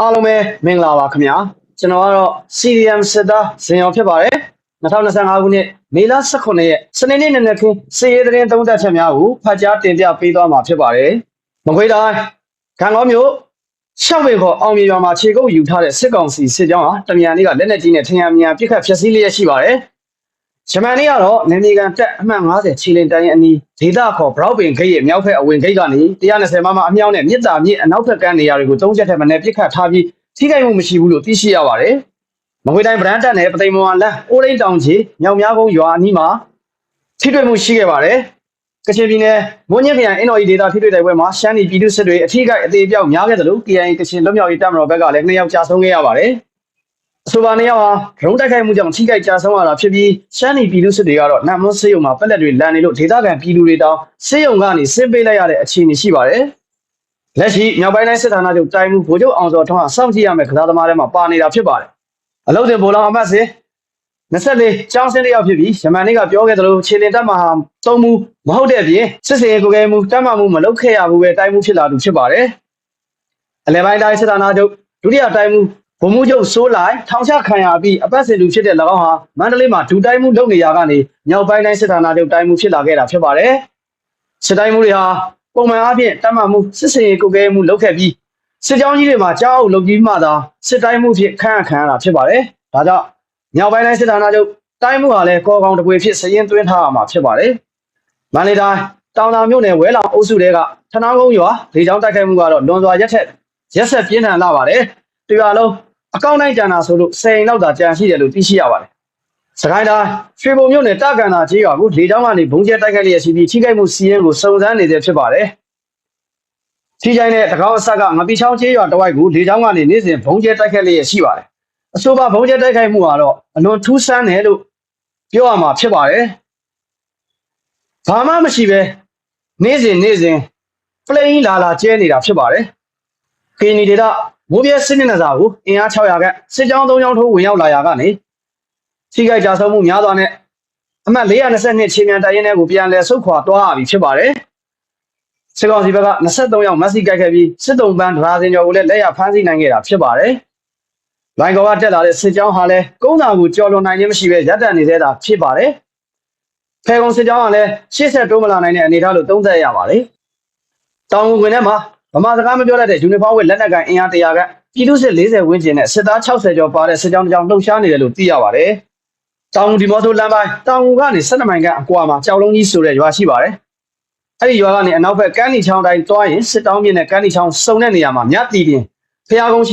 အားလုံးပဲမင်္ဂလာပါခင်ဗျာကျွန်တော်ကတော့ CDM စစ်သားဇင်အောင်ဖြစ်ပါတယ်2025ခုနှစ်မေလ18ရက်စနေနေ့နေ့နေ့ခင်းစီရေးသတင်းသုံးသပ်ချက်များကိုဖတ်ကြားတင်ပြပေးသွားမှာဖြစ်ပါတယ်မကွေးတိုင်းခံကောင်းမြို့ရှောက်ပင်ခေါ်အောင်မြေရွာမှာခြေကုပ်ယူထားတဲ့စစ်ကောင်စီစစ်ကြောင်းဟာတမြန်လေးကလက်နက်ကြီးနဲ့ထင်ရမြန်ပစ်ခတ်ဖျက်ဆီးလျက်ရှိပါတယ် ဂျမန်နေ့ကတော့နေမီကန်တက်အမှတ်90ခြေလင်တိုင်းအနီးဒေတာခေါ်ဘရောက်ပင်ဂိတ်ရဲ့မြောက်ဘက်အဝင်ဂိတ်ကနေ120မမအမြောက်နဲ့မြစ်တာမြစ်အနောက်ဘက်ကမ်းနေရာတွေကိုသုံးချက်ထက်မနည်းပစ်ခတ်ထားပြီးထိခိုက်မှုမရှိဘူးလို့သိရှိရပါတယ်။မကွေးတိုင်းဗရန်တက်နယ်ပသိမ်မွန်လန်းအိုးရင်းတောင်ကြီးမြောက်များကုန်းရွာအနီးမှာထိတွေ့မှုရှိခဲ့ပါတယ်။ကချင်ပြည်နယ်မွန်ညစ်ခရိုင်အင်တော်ဤဒေတာထိတွေ့တိုက်ပွဲမှာရှမ်းပြည်ပြည်သူစစ်တွေအထိခိုက်အသေးပြောက်များခဲ့တယ်လို့ KIA ကချင်လွတ်မြောက်ရေးတပ်မတော်ဘက်ကလည်းနှစ်ယောက်ကြာဆုံးခဲ့ရပါတယ်။အ ဆိုပါနေရာဟာဒရုန်းတိုက်ခိုက်မှုကြောင့်ထိခိုက်ကြဆုံးရတာဖြစ်ပြီးရှမ်းပြည်ပြည်သူစစ်တွေကတော့နတ်မွန်းစေယုံမှာပက်လက်တွေလန်နေလို့ဒေသခံပြည်သူတွေတောင်စေယုံကနေဆင်းပေးလိုက်ရတဲ့အခြေအနေရှိပါတယ်။လက်ရှိမြောက်ပိုင်းတိုင်းစစ်ဌာနချုပ်တိုင်းမှုဗိုလ်ချုပ်အောင်စောထွန်းကစောင့်ကြည့်ရမယ့်ကစားသမားတွေမှာပါနေတာဖြစ်ပါတယ်။အလုတ်တင်ဗိုလ်လောင်အမတ်စဉ်24ကျောင်းစင်းတစ်ယောက်ဖြစ်ပြီးယမန်နေ့ကပြောခဲ့သလိုခြေလင်တပ်မှာသုံးမှုမဟုတ်တဲ့အပြင်စစ်စင်ရေးကိုယ်ကဲမှုတတ်မှမှုမလုပ်ခဲ့ရဘူးပဲတိုင်းမှုဖြစ်လာသူဖြစ်ပါတယ်။အလဲပိုင်းတိုင်းစစ်ဌာနချုပ်ဒုတိယတိုင်းမှု ဗိုလ်မှူးချုပ်စိုးလိုက်ထောင်ချခံရပြီးအပတ်စဉ်လူဖြစ်တဲ့၎င်းဟာမန္တလေးမှာဒူတိုင်းမှုလုပ်နေရကနေမြောက်ပိုင်းတိုင်းစစ်ဌာနချုပ်တိုင်းမှုဖြစ်လာခဲ့တာဖြစ်ပါတယ်။စစ်တိုင်းမှုတွေဟာပုံမှန်အားဖြင့်တတ်မှမှုစစ်စင်ရေးကိုယ်ကဲမှုလုပ်ခဲ့ပြီးစစ်ကြောင်းကြီးတွေမှာကြားအုပ်လုပ်ပြီးမှသာစစ်တိုင်းမှုဖြစ်ခန့်အပ်ခံရတာဖြစ်ပါတယ်။ဒါကြောင့်မြောက်ပိုင်းတိုင်းစစ်ဌာနချုပ်တိုင်းမှုဟာလည်းကောကောင်တပွေဖြစ်စရင်သွင်းထားရမှာဖြစ်ပါတယ်။မန္တလေးတိုင်းတောင်သာမြို့နယ်ဝဲလောင်အုပ်စုတွေကထနောင်းကုန်းရွာလေကြောင်းတိုက်ခိုက်မှုကတော့လွန်စွာရက်ထက်ရက်ဆက်ပြင်းထန်လာပါတယ်။တရွာလုံး အကောင့်တိုင်းကြံတာဆိုလို့စိန်လောက်သာကြံရှိတယ်လို့သိရှိရပါတယ်။စကိုင်းတိုင်းရွှေဘုံမြို့နယ်တကန်တာကြီးရွာကိုလေကြောင်းကနေဘုံကျဲတိုက်ခိုက်လျက်ရှိပြီးထိခိုက်မှုစီးရင်ကိုစုံစမ်းနေသေးဖြစ်ပါတယ်။ထိခိုက်တဲ့တကောင်းအဆက်ကငပီချောင်းကြီးရွာတဝိုက်ကိုလေကြောင်းကနေနေ့စဉ်ဘုံကျဲတိုက်ခိုက်လျက်ရှိပါတယ်။အဆိုပါဘုံကျဲတိုက်ခိုက်မှုကတော့အလွန်ထူးဆန်းတယ်လို့ပြောရမှာဖြစ်ပါတယ်။ဘာမှမရှိပဲနေ့စဉ်နေ့စဉ်ပလိန်လာလာကျဲနေတာဖြစ်ပါတယ်။ကင်းနီဒေတာ မိုးပြဲစစ်မျက်နှာစာကိုအင်အား600ခန့်စစ်ကြောင်း3ကြောင်းထိုးဝင်ရောက်လာရာကနေထိခိုက်ကြဆုံးမှုများစွာနဲ့အမှတ်422ခြေမြန်တိုင်ရင်တွေကိုပြန်လည်ဆုတ်ခွာသွားရပြီဖြစ်ပါတယ်။စစ်ကောင်စီဘက်က23ရောက်မက်ဆီကိုက်ခဲ့ပြီးစစ်တုံးပန်းဒရာစင်ကျော်ကိုလည်းလက်ရဖမ်းဆီးနိုင်ခဲ့တာဖြစ်ပါတယ်။လိုင်ကောကတက်လာတဲ့စစ်ကြောင်းဟာလည်းကုန်းသာကိုကြော်လွန်နိုင်ခြင်းမရှိဘဲရပ်တန့်နေသေးတာဖြစ်ပါတယ်။ဖေကုံစစ်ကြောင်းကလည်းရှေ့ဆက်တိုးမလာနိုင်တဲ့အနေအထားလို့သုံးသပ်ရပါတယ်။တောင်ဝင်ထဲမှာ ဗမာစကားမပြောတတ်တဲ့ယူနီဖောင်းဝတ်လက်နက်ကန်အင်အား100ခန့်ပြည်သူစစ်40ဝန်းကျင်နဲ့စစ်သား60ကျော်ပါတဲ့စစ်ကြောင်းတစ်ကြောင်းလှုပ်ရှားနေတယ်လို့သိရပါတယ်။တောင်ဒီမော့ဆိုလမ်းပိုင်းတောင်ကနေ12မိုင်ခန့်အကွာမှာကြောက်လုံးကြီးဆိုတဲ့ရွာရှိပါတယ်။အဲ့ဒီရွာကနေအနောက်ဘက်ကမ်းနီချောင်းတိုင်းတွားရင်စစ်တောင်းမြစ်နဲ့ကမ်းနီချောင်းစုံတဲ့နေရာမှာမြတ်တီပင်ဖျားကုန်းရှိ